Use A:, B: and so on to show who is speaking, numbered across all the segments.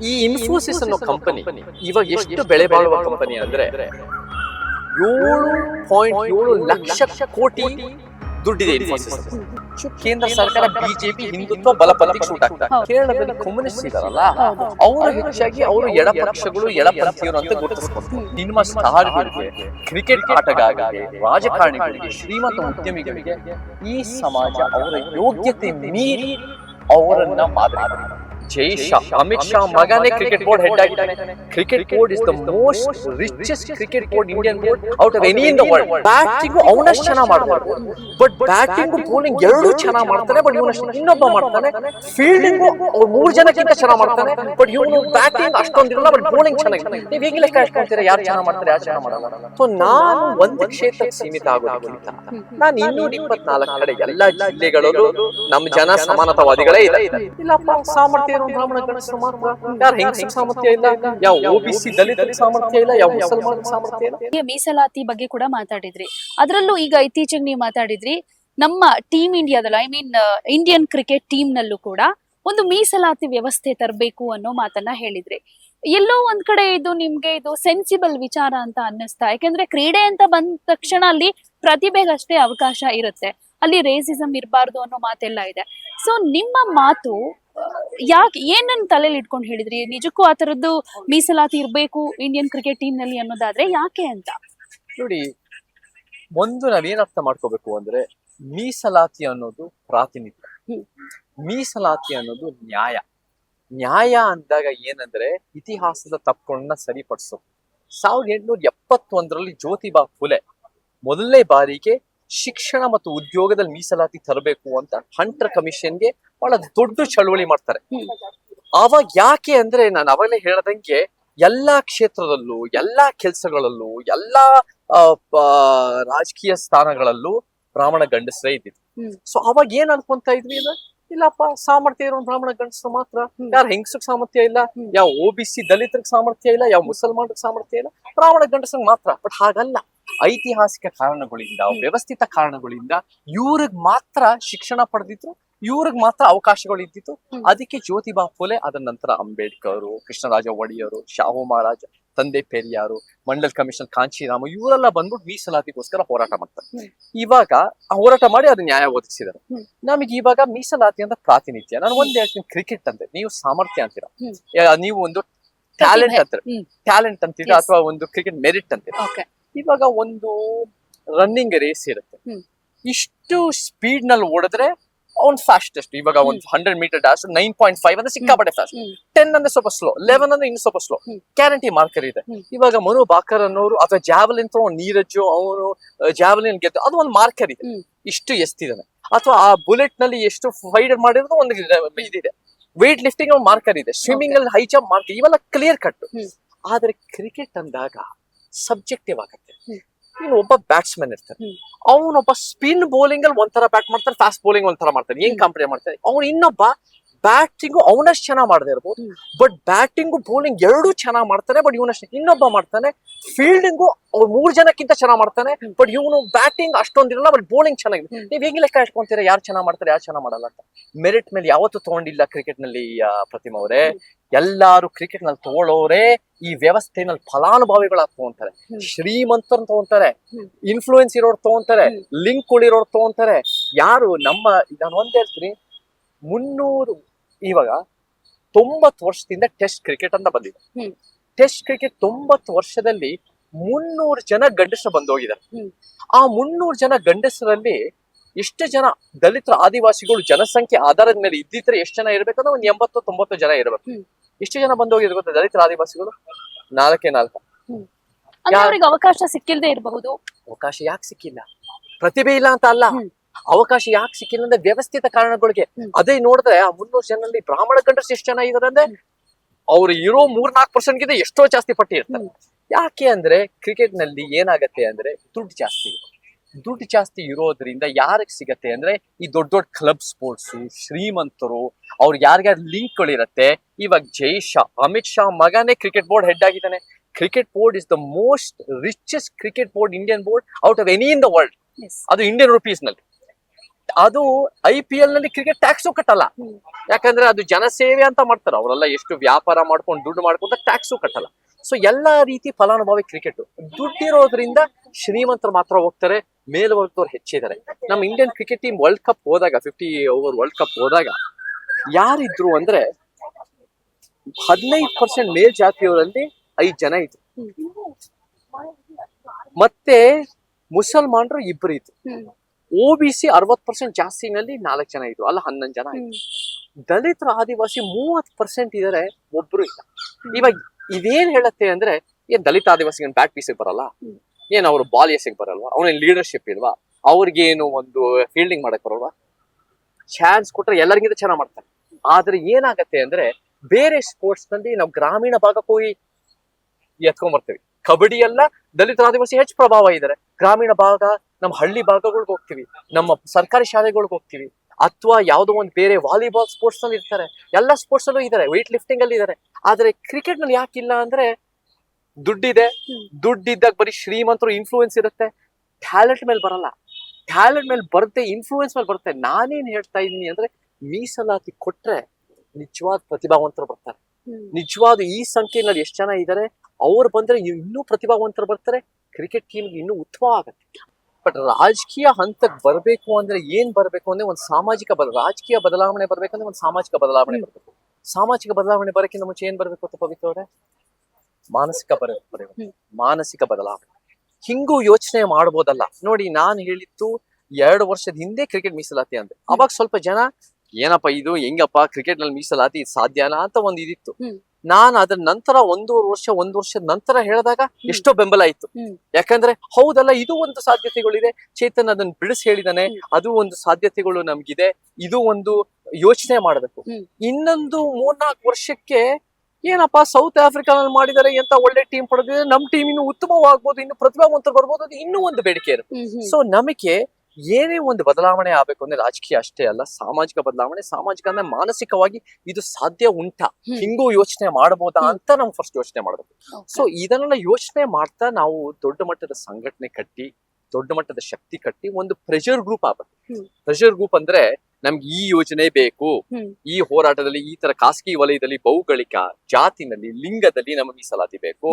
A: ಈ ಇನ್ಫೋಸಿಸ್ ಅನ್ನೋ ಕಂಪನಿ ಇವಾಗ ಎಷ್ಟು ಬೆಳೆ ಬಾಳುವ ಕಂಪನಿ ಅಂದ್ರೆ ಏಳು ಪಾಯಿಂಟ್ ಏಳು ಲಕ್ಷ ಕೋಟಿ ದುಡ್ಡಿದೆ ಇನ್ಫೋಸಿಸ್ ಕೇಂದ್ರ ಸರ್ಕಾರ ಬಿಜೆಪಿ ಹಿಂದುತ್ವ ಬಲಪಂಥಕ್ಕೆ ಶೂಟ್ ಆಗ್ತಾರೆ. ಕೇರಳದಲ್ಲಿ ಕಮ್ಯುನಿಸ್ಟ್ ಇದಾರಲ್ಲ? ಅವರು ಹೆಚ್ಚಾಗಿ ಅವರು ಎಡ ಪಕ್ಷಗಳು ಎಡ ಪಂಥೀಯರು ಅಂತ ಗುರುತಿಸ್ಕೊಂಡು ನಿಮ್ಮ ಸ್ಟಾರ್ಗಳಿಗೆ ಕ್ರಿಕೆಟ್ ಆಟಗಾರರಿಗೆ ರಾಜಕಾರಣಿಗಳಿಗೆ ಶ್ರೀಮಂತ ಉದ್ಯಮಿಗಳಿಗೆ ಈ ಸಮಾಜ ಅವರ ಯೋಗ್ಯತೆ ಮೀರಿ ಅವರನ್ನ ಮಾಡಿದೆ. ಜೈ ಶಾ ಅಮಿತ್ ಶಾ ಮಗನೇ ಕ್ರಿಕೆಟ್ ಬೋರ್ಡ್ ಹೆಡ್ ಆಗಿದ್ದಾನೆ cricket board is the most richest cricket board Indian board out of any in the world batting ಅವನಷ್ಟು ಚೆನ್ನಾಗಿ ಮಾಡ್ತಾರೆ. ಬಟ್ ಬ್ಯಾಟಿಂಗ್ ಬೌಲಿಂಗ್ ಎರಡೂ ಚೆನ್ನಾಗಿ ಮಾಡ್ತಾನೆ ಬಟ್ ಇವನಷ್ಟು ಇನ್ನೊಬ್ಬ ಮಾಡ್ತಾನೆ. ಫೀಲ್ಡಿಂಗ್ ಅವ್ರು ಮೂರು ಜನಕ್ಕಿಂತ ಚೆನ್ನಾಗಿ ಮಾಡ್ತಾನೆ. ಬಟ್ ಇವನು ಬ್ಯಾಟಿಂಗ್ ಅಷ್ಟೊಂದಿರಲ್ಲ ಬಟ್ ಬೌಲಿಂಗ್ ಚೆನ್ನಾಗಿ ನೀವು ಈಗ ಲೆಕ್ಕ ಹಾಕೊಂತೀರಾ ಯಾರು ಚೆನ್ನಾಗಿ ಮಾಡ್ತಾರೆ ಯಾರು ಚೆನ್ನಾಗಿ ಮಾಡಲ್ಲ ಸೊ ನಾನು ಒಂದು ಕ್ಷೇತ್ರಕ್ಕೆ ಸೀಮಿತ ಆಗೋದಕ್ಕಿಂತ ನಾನು ಇನ್ನೂರ ಇಪ್ಪತ್ನಾಲ್ಕು ಕಡೆ ಎಲ್ಲ ಜಿಲ್ಲೆಗಳಲ್ಲೂ ನಮ್ಮ ಜನ ಸಮಾನತಾವಾದಿಗಳೇ ಇದೆ ಇಲ್ಲಪ್ಪ ಸಾಮರ್ಥ್ಯ ಇರೋ ಬ್ರಾಹ್ಮಣ ಗಣಸರು ಮಾತ್ರ? ಯಾರು ಹೆಂಗಸಿಗೆ ಸಾಮರ್ಥ್ಯ ಇಲ್ಲ? ಯಾವ ಓಬಿಸಿ ದಲಿತ ಸಾಮರ್ಥ್ಯ ಇಲ್ಲ? ಯಾವ ಮುಸಲ್ಮಾನ ಸಾಮರ್ಥ್ಯ ಇಲ್ಲ?
B: ಈ ಮೀಸಲಾತಿ ಬಗ್ಗೆ ಕೂಡ ಮಾತಾಡಿದ್ರಿ. ಅದರಲ್ಲೂ ಈಗ ಇತ್ತೀಚೆಗೆ ನೀವು ಮಾತಾಡಿದ್ರಿ ನಮ್ಮ team ಇಂಡಿಯಾದಲ್ಲ I mean Indian cricket team ನಲ್ಲೂ ಕೂಡ ಒಂದು ಮೀಸಲಾತಿ ವ್ಯವಸ್ಥೆ ತರಬೇಕು ಅನ್ನೋ ಮಾತನ್ನ ಹೇಳಿದ್ರಿ. ಎಲ್ಲೋ ಒಂದ್ ಕಡೆ ಇದು ನಿಮ್ಗೆ ಇದು ಸೆನ್ಸಿಬಲ್ ವಿಚಾರ ಅಂತ ಅನ್ನಿಸ್ತಾ ಯಾಕೆಂದ್ರೆ ಕ್ರೀಡೆ ಅಂತ ಬಂದ ತಕ್ಷಣ ಅಲ್ಲಿ ಪ್ರತಿಭೆಗಷ್ಟೇ ಅವಕಾಶ ಇರುತ್ತೆ. ಅಲ್ಲಿ ರೇಸಿಸಂ ಇರಬಾರ್ದು ಅನ್ನೋ ಮಾತೆಲ್ಲ ಇದೆ. ಸೊ ನಿಮ್ಮ ಮಾತು ಯಾಕೆ ಏನನ್ನ ತಲೆಯಲ್ಲಿ ಇಟ್ಕೊಂಡು ಹೇಳಿದ್ರಿ? ನಿಜಕ್ಕೂ ಆ ತರದ್ದು ಮೀಸಲಾತಿ ಇರಬೇಕು ಇಂಡಿಯನ್ ಕ್ರಿಕೆಟ್ ಟೀಮ್ನಲ್ಲಿ ಅನ್ನೋದಾದ್ರೆ ಯಾಕೆ ಅಂತ?
A: ನೋಡಿ, ಒಂದು ನಾವೇನ್ ಅರ್ಥ ಮಾಡ್ಕೋಬೇಕು ಅಂದ್ರೆ ಮೀಸಲಾತಿ ಅನ್ನೋದು ಪ್ರಾತಿನಿಧ್ಯ. ಮೀಸಲಾತಿ ಅನ್ನೋದು ನ್ಯಾಯ. ನ್ಯಾಯ ಅಂದಾಗ ಏನಂದ್ರೆ ಇತಿಹಾಸದ ತಪ್ಪುಗಳನ್ನ ಸರಿಪಡಿಸೋದು. ಸಾವಿರದ ಎಂಟುನೂರ ಎಪ್ಪತ್ತೊಂದರಲ್ಲಿ ಜ್ಯೋತಿಬಾ ಫುಲೆ ಮೊದಲನೇ ಬಾರಿಗೆ ಶಿಕ್ಷಣ ಮತ್ತು ಉದ್ಯೋಗದಲ್ಲಿ ಮೀಸಲಾತಿ ತರಬೇಕು ಅಂತ ಹಂಟರ್ ಕಮಿಷನ್ಗೆ ಬಹಳ ದೊಡ್ಡ ಚಳವಳಿ ಮಾಡ್ತಾರೆ. ಅವಾಗ ಯಾಕೆ ಅಂದ್ರೆ ನಾನು ಅವಾಗಲೇ ಹೇಳದಂಗೆ ಎಲ್ಲಾ ಕ್ಷೇತ್ರದಲ್ಲೂ ಎಲ್ಲಾ ಕೆಲಸಗಳಲ್ಲೂ ಎಲ್ಲಾ ರಾಜಕೀಯ ಸ್ಥಾನಗಳಲ್ಲೂ ಬ್ರಾಹ್ಮಣ ಗಂಡಸರೇ ಇದ್ದಿದ್ರು
B: ಹ್ಮ್.
A: ಸೊ ಅವಾಗ ಏನ್ ಅನ್ಕೊಂತ ಇದ್ವಿ ಇಲ್ಲಪ್ಪ ಸಾಮರ್ಥ್ಯ ಇರೋ ಬ್ರಾಹ್ಮಣ ಗಂಡಸರು ಮಾತ್ರ. ಯಾರ ಹೆಂಗಸಕ್ ಸಾಮರ್ಥ್ಯ ಇಲ್ಲ. ಯಾವ ಒ ಬಿ ಸಿ ದಲಿತರಿಗೆ ಸಾಮರ್ಥ್ಯ ಇಲ್ಲ ಯಾವ ಮುಸಲ್ಮಾನರಿಗೆ ಸಾಮರ್ಥ್ಯ ಇಲ್ಲ ಬ್ರಾಹ್ಮಣ ಗಂಡಸರಿಗೆ ಮಾತ್ರ. ಬಟ್ ಹಾಗಲ್ಲ. ಐತಿಹಾಸಿಕ ಕಾರಣಗಳಿಂದ. ವ್ಯವಸ್ಥಿತ ಕಾರಣಗಳಿಂದ ಇವ್ರಿಗ್ ಮಾತ್ರ ಶಿಕ್ಷಣ ಪಡೆದಿತ್ತು ಇವ್ರಿಗೆ ಮಾತ್ರ ಅವಕಾಶಗಳು ಇದ್ದಿತ್ತು. ಅದಕ್ಕೆ ಜ್ಯೋತಿಬಾ ಫುಲೆ ಅದರ ನಂತರ ಅಂಬೇಡ್ಕರ್ ಕೃಷ್ಣರಾಜ ಒಡೆಯರು ಶಾಹು ಮಹಾರಾಜ ತಂದೆ ಪೆರಿಯಾರು ಮಂಡಲ್ ಕಮಿಷನ್ ಕಾಂಚಿರಾಮ ಇವರೆಲ್ಲ ಬಂದ್ಬಿಟ್ಟು ಮೀಸಲಾತಿಗೋಸ್ಕರ ಹೋರಾಟ ಮಾಡ್ತಾರೆ. ಇವಾಗ ಆ ಹೋರಾಟ ಮಾಡಿ ಅದು ನ್ಯಾಯ ಒದಗಿಸಿದ್ದಾರೆ.
B: ಹ್ಮ್.
A: ನಮಗೆ ಇವಾಗ ಮೀಸಲಾತಿ ಅಂತ ಪ್ರಾತಿನಿಧ್ಯ. ನಾನು ಒಂದ್ ಹೇಳ್ತೀನಿ ಕ್ರಿಕೆಟ್ ಅಂತ ನೀವು ಸಾಮರ್ಥ್ಯ ಅಂತೀರಾ. ನೀವು ಒಂದು ಟ್ಯಾಲೆಂಟ್ ಅಂತೀರ? ಟ್ಯಾಲೆಂಟ್ ಅಂತೀರಾ ಅಥವಾ ಒಂದು ಕ್ರಿಕೆಟ್ ಮೆರಿಟ್ ಅಂತೀರಾ? ಇವಾಗ ಒಂದು ರನ್ನಿಂಗ್ ರೇಸ್ ಇರುತ್ತೆ. ಇಷ್ಟು ಸ್ಪೀಡ್ನಲ್ಲಿ ಓಡಿದ್ರೆ ಅವ್ನ್ ಫಾಸ್ಟೆಸ್ಟ್ ಇವಾಗ ಒಂದು hundred metre dash nine point five ಅಂದ್ರೆ ಸಿಕ್ಕಾಪಟ್ಟೆ ಫಾಸ್ಟ್. ಟೆನ್ ಅಂದ್ರೆ ಸ್ವಲ್ಪ ಸ್ಲೋ ಲೆವೆನ್ ಅಂದ್ರೆ ಇನ್ನು ಸ್ವಲ್ಪ ಸ್ಲೋ. ಗ್ಯಾರಂಟಿ ಮಾರ್ಕರ್ ಇದೆ. ಇವಾಗ ಮನು ಬಾಕರ್ ಅನ್ನೋರು ಅಥವಾ ಜಾವಲಿನ್ ಥ್ರೋ ನೀರಜ್ ಅವನು ಜಾವಲಿನ್ ಗೆದ್ದು ಅದು ಒಂದು ಮಾರ್ಕರ್ ಇದೆ. ಇಷ್ಟು ಎಸ್ತಿದಾನೆ ಅಥವಾ ಆ ಬುಲೆಟ್ನಲ್ಲಿ ಎಷ್ಟು ಫೈಡ್ ಮಾಡಿರೋದು ಒಂದು ಇದಿದೆ. ವೇಟ್ ಲಿಫ್ಟಿಂಗ್ ಮಾರ್ಕರ್ ಇದೆ. ಸ್ವಿಮ್ಮಿಂಗ್ ಅಲ್ಲಿ ಹೈ ಜಂಪ್ ಮಾರ್ಕರ್ ಇವೆಲ್ಲ ಕ್ಲಿಯರ್ ಕಟ್. ಆದ್ರೆ ಕ್ರಿಕೆಟ್ ಅಂದಾಗ ಸಬ್ಜೆಕ್ಟಿವ್ ಆಗತ್ತೆ. ಇನ್ನು ಒಬ್ಬ ಬ್ಯಾಟ್ಸ್ಮನ್ ಇರ್ತಾನೆ. ಅವನೊಬ್ಬ ಸ್ಪಿನ್ ಬೌಲಿಂಗ್ ಅಲ್ಲಿ ಒಂಥರ ಬ್ಯಾಟ್ ಮಾಡ್ತಾನೆ ಫಾಸ್ಟ್ ಬೌಲಿಂಗ್ ಒಂಥರ ಮಾಡ್ತಾನೆ ಏನ್. ಕಂಪೇರ್ ಮಾಡ್ತಾನೆ ಅವ್ನು ಇನ್ನೊಬ್ಬ ಬ್ಯಾಟಿಂಗು ಅವನಷ್ಟು ಚೆನ್ನಾಗಿ ಮಾಡದೇ ಇರ್ಬೋದು. ಬಟ್ ಬ್ಯಾಟಿಂಗು ಬೌಲಿಂಗ್ ಎರಡೂ ಚೆನ್ನಾಗಿ ಮಾಡ್ತಾನೆ ಬಟ್ ಇವನಷ್ಟು ಇನ್ನೊಬ್ಬ ಮಾಡ್ತಾನೆ. ಫೀಲ್ಡಿಂಗು ಅವ್ರು ಮೂರ್ ಜನಕ್ಕಿಂತ ಚೆನ್ನಾಗಿ ಮಾಡ್ತಾನೆ ಬಟ್ ಇವನು ಬ್ಯಾಟಿಂಗ್ ಅಷ್ಟೊಂದಿರಲ್ಲ ಬಟ್ ಬೌಲಿಂಗ್ ಚೆನ್ನಾಗಿದೆ. ನೀವು ಹೇಗೆ ಲೆಕ್ಕ ಇಟ್ಕೊಂತೀರ ಯಾರು ಚೆನ್ನಾಗಿ ಮಾಡ್ತಾರೆ ಯಾರು ಚೆನ್ನಾಗಿ ಮಾಡಲ್ಲ ಅಂತ. ಮೆರಿಟ್ ಮೇಲೆ ಯಾವತ್ತೂ ತಗೊಂಡಿಲ್ಲ ಕ್ರಿಕೆಟ್ನಲ್ಲಿ ಪ್ರತಿಮಾ ಅವರೇ. ಎಲ್ಲಾರು ಕ್ರಿಕೆಟ್ನಲ್ಲಿ ತಗೊಳ್ಳೋರೆ ಈ ವ್ಯವಸ್ಥೆನಲ್ಲಿ ಫಲಾನುಭವಿಗಳ ತಗೊಂತಾರೆ. ಶ್ರೀಮಂತರ್ ತಗೊಂತಾರೆ. ಇನ್ಫ್ಲೂಯೆನ್ಸ್ ಇರೋರು ತಗೊಂತಾರೆ. ಲಿಂಕ್ ಉಳಿರೋರು ತಗೊಂತಾರೆ. ಯಾರು ನಮ್ಮ ನಾನು ಒಂದೇ ಹೇಳ್ತೀನಿ. ಮುನ್ನೂರು ಇವಾಗ ತೊಂಬತ್ತು ವರ್ಷದಿಂದ ಟೆಸ್ಟ್ ಕ್ರಿಕೆಟ್ ಅಂತ ಬಂದಿದೆ. ಟೆಸ್ಟ್ ಕ್ರಿಕೆಟ್ ತೊಂಬತ್ತು ವರ್ಷದಲ್ಲಿ ಮುನ್ನೂರು ಜನ ಗಂಡಸರು ಬಂದೋಗಿದ್ದಾರೆ. ಆ ಮುನ್ನೂರು ಜನ ಗಂಡಸರಲ್ಲಿ ಎಷ್ಟು ಜನ ದಲಿತರ ಆದಿವಾಸಿಗಳು ಜನಸಂಖ್ಯೆ ಆಧಾರದ ಮೇಲೆ ಇದ್ದಿದ್ರೆ ಎಷ್ಟು ಜನ ಇರ್ಬೇಕಂದ್ರೆ ಒಂದು ಎಂಬತ್ತು ತೊಂಬತ್ತು ಜನ ಇರ್ಬೇಕು. ಎಷ್ಟು ಜನ ಬಂದೋಗಿದ್ರು ಗೊತ್ತಾ ದಲಿತರ ಆದಿವಾಸಿಗಳು? ನಾಲ್ಕೇ ನಾಲ್ಕು.
B: ಅವಕಾಶ ಸಿಕ್ಕಿಲ್ಲದೆ ಇರಬಹುದು.
A: ಅವಕಾಶ ಯಾಕೆ ಸಿಕ್ಕಿಲ್ಲ? ಪ್ರತಿಭೆ ಇಲ್ಲ ಅಂತ ಅಲ್ಲ. ಅವಕಾಶ ಯಾಕೆ ಸಿಕ್ಕಿಲ್ಲ ಅಂದ್ರೆ ವ್ಯವಸ್ಥಿತ ಕಾರಣಗಳಿಗೆ. ಅದೇ ನೋಡಿದ್ರೆ ಆ ಮುನ್ನೂರು ಜನರಲ್ಲಿ ಬ್ರಾಹ್ಮಣ ಕಂಡ್ರೆ ಎಷ್ಟು ಜನ ಇದಾರೆ ಅಂದ್ರೆ ಅವ್ರು ಇರೋ ಮೂರ್ ನಾಲ್ಕು ಪರ್ಸೆಂಟ್ ಗಿಂತ ಎಷ್ಟೋ ಜಾಸ್ತಿ ಪಟ್ಟಿ ಇರ್ತಾರೆ. ಯಾಕೆ ಅಂದ್ರೆ ಕ್ರಿಕೆಟ್ನಲ್ಲಿ ಏನಾಗತ್ತೆ ಅಂದ್ರೆ ದುಡ್ಡು ಜಾಸ್ತಿ ದುಡ್ಡು ಜಾಸ್ತಿ ಇರೋದ್ರಿಂದ ಯಾರಿಗೆ ಸಿಗತ್ತೆ ಅಂದ್ರೆ ಈ ದೊಡ್ಡ ದೊಡ್ಡ ಕ್ಲಬ್ ಸ್ಪೋರ್ಟ್ಸ್ ಶ್ರೀಮಂತರು ಅವ್ರಿಗೆ ಯಾರ್ಯಾರು ಲಿಂಕ್ಗಳಿರತ್ತೆ ಇವಾಗ ಜೈ ಶಾ ಅಮಿತ್ ಶಾ ಮಗನೇ ಕ್ರಿಕೆಟ್ ಬೋರ್ಡ್ ಹೆಡ್ ಆಗಿದ್ದಾನೆ. Cricket board is the most richest cricket board Indian board out of any in the world ಅದು ಇಂಡಿಯನ್ ರುಪೀಸ್ನಲ್ಲಿ. ಅದು ಐ ಪಿ ಎಲ್ನಲ್ಲಿ ಕ್ರಿಕೆಟ್ ಟ್ಯಾಕ್ಸು ಕಟ್ಟಲ್ಲ. ಯಾಕಂದ್ರೆ ಅದು ಜನಸೇವೆ ಅಂತ ಮಾಡ್ತಾರೆ. ಅವರೆಲ್ಲ ಎಷ್ಟು ವ್ಯಾಪಾರ ಮಾಡ್ಕೊಂಡು ದುಡ್ಡು ಮಾಡ್ಕೊಂಡ ಟ್ಯಾಕ್ಸು ಕಟ್ಟಲ್ಲ. ಸೊ ಎಲ್ಲಾ ರೀತಿ ಫಲಾನುಭವಿ ಕ್ರಿಕೆಟ್ ದುಡ್ಡಿರೋದ್ರಿಂದ ಶ್ರೀಮಂತರು ಮಾತ್ರ ಹೋಗ್ತಾರೆ ಮೇಲ್ವರ್ಗದವ್ರು ಹೆಚ್ಚಿದ್ದಾರೆ. ನಮ್ಮ Indian cricket team world cup ಹೋದಾಗ ಫಿಫ್ಟಿ ಓವರ್ ವರ್ಲ್ಡ್ ಕಪ್ ಹೋದಾಗ ಯಾರಿದ್ರು ಅಂದ್ರೆ ಹದಿನೈದು ಪರ್ಸೆಂಟ್ ಮೇಲ್ ಜಾತಿಯವರಲ್ಲಿ ಐದ್ ಜನ ಇದ್ರು. ಮತ್ತೆ ಮುಸಲ್ಮಾನರು ಇಬ್ರು ಇದ್ರು. ಒ ಬಿ ಸಿ ಅರವತ್ ಪರ್ಸೆಂಟ್ ಜಾಸ್ತಿನಲ್ಲಿ ನಾಲ್ಕು ಜನ ಇದ್ರು ಅಲ್ಲ ಹನ್ನೊಂದು ಜನ ಇದ್ರು. ದಲಿತರ ಆದಿವಾಸಿ ಮೂವತ್ ಪರ್ಸೆಂಟ್ ಇದಾರೆ ಒಬ್ರು ಇಲ್ಲ. ಇವಾಗ ಇದೇನ್ ಹೇಳತ್ತೆ ಅಂದ್ರೆ ಏನ್ ದಲಿತ ಆದಿವಾಸಿಗೆ ಬ್ಯಾಟ್ ಪೀಸಿಗೆ ಬರಲ್ಲ. ಏನ್ ಅವ್ರು ಬಾಲ್ ಎಸೆಗೆ ಬರಲ್ವಾ? ಅವನೇನ್ ಲೀಡರ್ಶಿಪ್ ಇಲ್ವಾ? ಅವ್ರಿಗೇನು ಒಂದು ಫೀಲ್ಡಿಂಗ್ ಮಾಡಕ್ ಬರಲ್ವಾ? ಚಾನ್ಸ್ ಕೊಟ್ರೆ ಎಲ್ಲರಿಗಿಂತ ಚೆನ್ನಾಗ್ ಮಾಡ್ತಾರೆ. ಆದ್ರೆ ಏನಾಗತ್ತೆ ಅಂದ್ರೆ ಬೇರೆ ಸ್ಪೋರ್ಟ್ಸ್ನಲ್ಲಿ ನಾವು ಗ್ರಾಮೀಣ ಭಾಗಕ್ಕೆ ಹೋಗಿ ಎತ್ಕೊಂಡ್ ಬರ್ತೇವೆ. ಕಬಡ್ಡಿ ಎಲ್ಲ ದಲಿತ ಆದಿವಾಸಿ ಹೆಚ್ಚು ಪ್ರಭಾವ ಇದಾರೆ ಗ್ರಾಮೀಣ ಭಾಗ ನಮ್ಮ ಹಳ್ಳಿ ಭಾಗಗಳಿಗೆ ಹೋಗ್ತೀವಿ ನಮ್ಮ ಸರ್ಕಾರಿ ಶಾಲೆಗಳಿಗೆ ಹೋಗ್ತೀವಿ ಅಥವಾ ಯಾವುದೋ ಒಂದು ಬೇರೆ ವಾಲಿಬಾಲ್ ಸ್ಪೋರ್ಟ್ಸ್ನಲ್ಲಿ ಇರ್ತಾರೆ ಎಲ್ಲ ಸ್ಪೋರ್ಟ್ಸ್ ಅಲ್ಲೂ ಇದಾರೆ ವೆಯ್ಟ್ ಲಿಫ್ಟಿಂಗ್ ಅಲ್ಲಿ ಇದಾರೆ ಆದ್ರೆ ಕ್ರಿಕೆಟ್ನಲ್ಲಿ ಯಾಕಿಲ್ಲ ಅಂದ್ರೆ ದುಡ್ಡಿದೆ. ದುಡ್ಡಿದ್ದಾಗ ಬರೀ ಶ್ರೀಮಂತರು ಇನ್ಫ್ಲೂಯೆನ್ಸ್ ಇರುತ್ತೆ ಟ್ಯಾಲೆಂಟ್ ಮೇಲೆ ಬರಲ್ಲ ಟ್ಯಾಲೆಂಟ್ ಮೇಲೆ ಬರುತ್ತೆ ಇನ್ಫ್ಲೂಯೆನ್ಸ್ ಮೇಲೆ ಬರುತ್ತೆ ನಾನೇನ್ ಹೇಳ್ತಾ ಇದೀನಿ ಅಂದ್ರೆ ಮೀಸಲಾತಿ ಕೊಟ್ರೆ ನಿಜವಾದ ಪ್ರತಿಭಾವಂತರು ಬರ್ತಾರೆ ನಿಜವಾದ ಈ ಸಂಖ್ಯೆನಲ್ಲಿ ಎಷ್ಟು ಜನ ಇದ್ದಾರೆ ಅವ್ರು ಬಂದ್ರೆ ಇನ್ನೂ ಪ್ರತಿಭಾವಂತರು ಬರ್ತಾರೆ ಕ್ರಿಕೆಟ್ ಟೀಮ್ ಇನ್ನೂ ಉತ್ತಮ ಆಗುತ್ತೆ ಬಟ್ ರಾಜಕೀಯ ಹಂತಕ್ಕೆ ಬರಬೇಕು ಅಂದ್ರೆ ಏನ್ ಬರಬೇಕು ಅಂದ್ರೆ ಒಂದು ಸಾಮಾಜಿಕ ಬದ ರಾಜಕೀಯ ಬದಲಾವಣೆ ಬರ್ಬೇಕಂದ್ರೆ ಒಂದು ಸಾಮಾಜಿಕ ಬದಲಾವಣೆ. ಬರಬೇಕು. ಸಾಮಾಜಿಕ ಬದಲಾವಣೆ ಬರೋಕ್ಕಿಂತ ಮುಂಚೆ ಏನ್ ಬರಬೇಕು ಅಂತ ಪವಿತ್ರ ಅವರೇ? ಮಾನಸಿಕ ಬರ ಮಾನಸಿಕ ಬದಲಾವಣೆ. ಹಿಂಗೂ ಯೋಚನೆ ಮಾಡ್ಬೋದಲ್ಲ. ನೋಡಿ ನಾನು ಹೇಳಿದ್ದು ಎರಡು ವರ್ಷದ ಹಿಂದೆ ಕ್ರಿಕೆಟ್ ಮೀಸಲಾತಿ ಅಂದ್ರೆ ಅವಾಗ ಸ್ವಲ್ಪ ಜನ ಏನಪ್ಪ ಇದು? ಹೆಂಗಪ್ಪ? ಕ್ರಿಕೆಟ್ನಲ್ಲಿ ಮೀಸಲಾತಿ ಸಾಧ್ಯನಾ ಅಂತ ಒಂದು ಇದಿತ್ತು. ನಾನು ಅದ್ರ ನಂತರ ಒಂದೂವರೆ ವರ್ಷ ಒಂದ್ ವರ್ಷದ ನಂತರ ಹೇಳಿದಾಗ ಎಷ್ಟೋ ಬೆಂಬಲ ಇತ್ತು ಯಾಕಂದ್ರೆ ಹೌದಲ್ಲ ಇದು ಒಂದು ಸಾಧ್ಯತೆಗಳಿದೆ. ಚೇತನ್ ಅದನ್ನ ಬಿಡಿಸಿ ಹೇಳಿದಾನೆ ಅದು ಒಂದು ಸಾಧ್ಯತೆಗಳು ನಮ್ಗಿದೆ. ಇದು ಒಂದು ಯೋಚನೆ ಮಾಡಬೇಕು.
B: ಇನ್ನೊಂದು
A: ಮೂರ್ನಾಲ್ಕು ವರ್ಷಕ್ಕೆ ಏನಪ್ಪಾ ಸೌತ್ ಆಫ್ರಿಕಾನಲ್ಲಿ ಮಾಡಿದರೆ ಎಂತ ಒಳ್ಳೆ ಟೀಮ್ ಪಡೆದಿದೆ ನಮ್ ಟೀಮ್ ಇನ್ನು ಉತ್ತಮವಾಗ್ಬೋದು ಇನ್ನು ಪ್ರತಿಭಾವಂತರು ಬರ್ಬೋದು ಅದು ಇನ್ನೂ ಒಂದು ಬೇಡಿಕೆ ಇರುತ್ತೆ. ಸೊ ನಮಗೆ ಏನೇ ಒಂದು ಬದಲಾವಣೆ ಆಗ್ಬೇಕು ಅಂದ್ರೆ ರಾಜಕೀಯ ಅಷ್ಟೇ ಅಲ್ಲ ಸಾಮಾಜಿಕ ಬದಲಾವಣೆ ಸಾಮಾಜಿಕ ಅಂದ್ರೆ ಮಾನಸಿಕವಾಗಿ ಇದು ಸಾಧ್ಯ ಉಂಟಾ. ಹಿಂಗೂ ಯೋಚನೆ ಮಾಡಬಹುದಾ ಅಂತ ನಾವು ಫಸ್ಟ್ ಯೋಚನೆ ಮಾಡಬೇಕು. ಸೊ ಇದನ್ನೆಲ್ಲ ಯೋಚನೆ ಮಾಡ್ತಾ ನಾವು ದೊಡ್ಡ ಮಟ್ಟದ ಸಂಘಟನೆ ಕಟ್ಟಿ ದೊಡ್ಡ ಮಟ್ಟದ ಶಕ್ತಿ ಕಟ್ಟಿ ಒಂದು ಪ್ರೆಷರ್ ಗ್ರೂಪ್ ಆಗ್ಬೇಕು. ಪ್ರೆಷರ್ ಗ್ರೂಪ್ ಅಂದ್ರೆ ನಮ್ಗೆ ಈ ಯೋಜನೆ ಬೇಕು. ಈ ಹೋರಾಟದಲ್ಲಿ ಈ ತರ ಖಾಸಗಿ ವಲಯದಲ್ಲಿ ಭೌಗೋಳಿಕ ಜಾತಿನಲ್ಲಿ ಲಿಂಗದಲ್ಲಿ ನಮಗೆ ಮೀಸಲಾತಿ ಬೇಕು.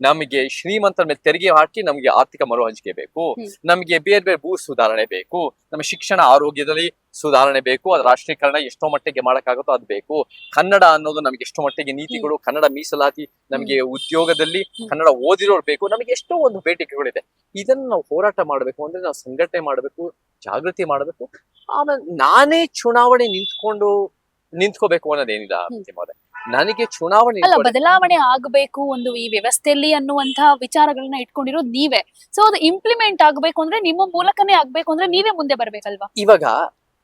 A: ನಮಗೆ ಶ್ರೀಮಂತರ ಮೇಲೆ ತೆರಿಗೆ ಹಾಕಿ ನಮಗೆ ಆರ್ಥಿಕ ಮರು ಹಂಚಿಕೆ ಬೇಕು. ನಮಗೆ ಬೇರೆ ಬೇರೆ ಭೂ ಸುಧಾರಣೆ ಬೇಕು. ನಮ್ಮ ಶಿಕ್ಷಣ ಆರೋಗ್ಯದಲ್ಲಿ ಸುಧಾರಣೆ ಬೇಕು. ಅದ್ರ ರಾಷ್ಟ್ರೀಕರಣ ಎಷ್ಟೋ ಮಟ್ಟಿಗೆ ಮಾಡಕ್ಕಾಗುತ್ತೋ ಅದು ಬೇಕು. ಕನ್ನಡ ಅನ್ನೋದು ನಮಗೆ ಎಷ್ಟೋ ಮಟ್ಟಿಗೆ ನೀತಿಗಳು ಕನ್ನಡ ಮೀಸಲಾತಿ ನಮಗೆ ಉದ್ಯೋಗದಲ್ಲಿ ಕನ್ನಡ ಓದಿರೋರು ಬೇಕು. ನಮಗೆ ಎಷ್ಟೋ ಒಂದು ಬೇಡಿಕೆಗಳಿದೆ ಇದನ್ನ ನಾವು ಹೋರಾಟ ಮಾಡಬೇಕು ಅಂದ್ರೆ ನಾವು ಸಂಘಟನೆ ಮಾಡಬೇಕು ಜಾಗೃತಿ ಮಾಡಬೇಕು. ಆಮೇಲೆ ನಾನೇ ಚುನಾವಣೆ ನಿಂತ್ಕೊಂಡು ನಿಂತ್ಕೋಬೇಕು ಅನ್ನೋದೇನಿಲ್ಲ ಮಹೋದಯ ಅವ್ರೆ. ನನಗೆ ಚುನಾವಣೆ
B: ಅಲ್ಲ ಬದಲಾವಣೆ ಆಗಬೇಕು ಒಂದು ಈ ವ್ಯವಸ್ಥೆಯಲ್ಲಿ ಅನ್ನುವಂತಹ ವಿಚಾರಗಳನ್ನ ಇಟ್ಕೊಂಡಿರೋದು ನೀವೇ. ಸೊ ಅದು ಇಂಪ್ಲಿಮೆಂಟ್ ಆಗ್ಬೇಕು ಅಂದ್ರೆ ನಿಮ್ಮ ಮೂಲಕನೇ ಆಗ್ಬೇಕು ಅಂದ್ರೆ ನೀವೇ ಮುಂದೆ ಬರ್ಬೇಕಲ್ವಾ?
A: ಇವಾಗ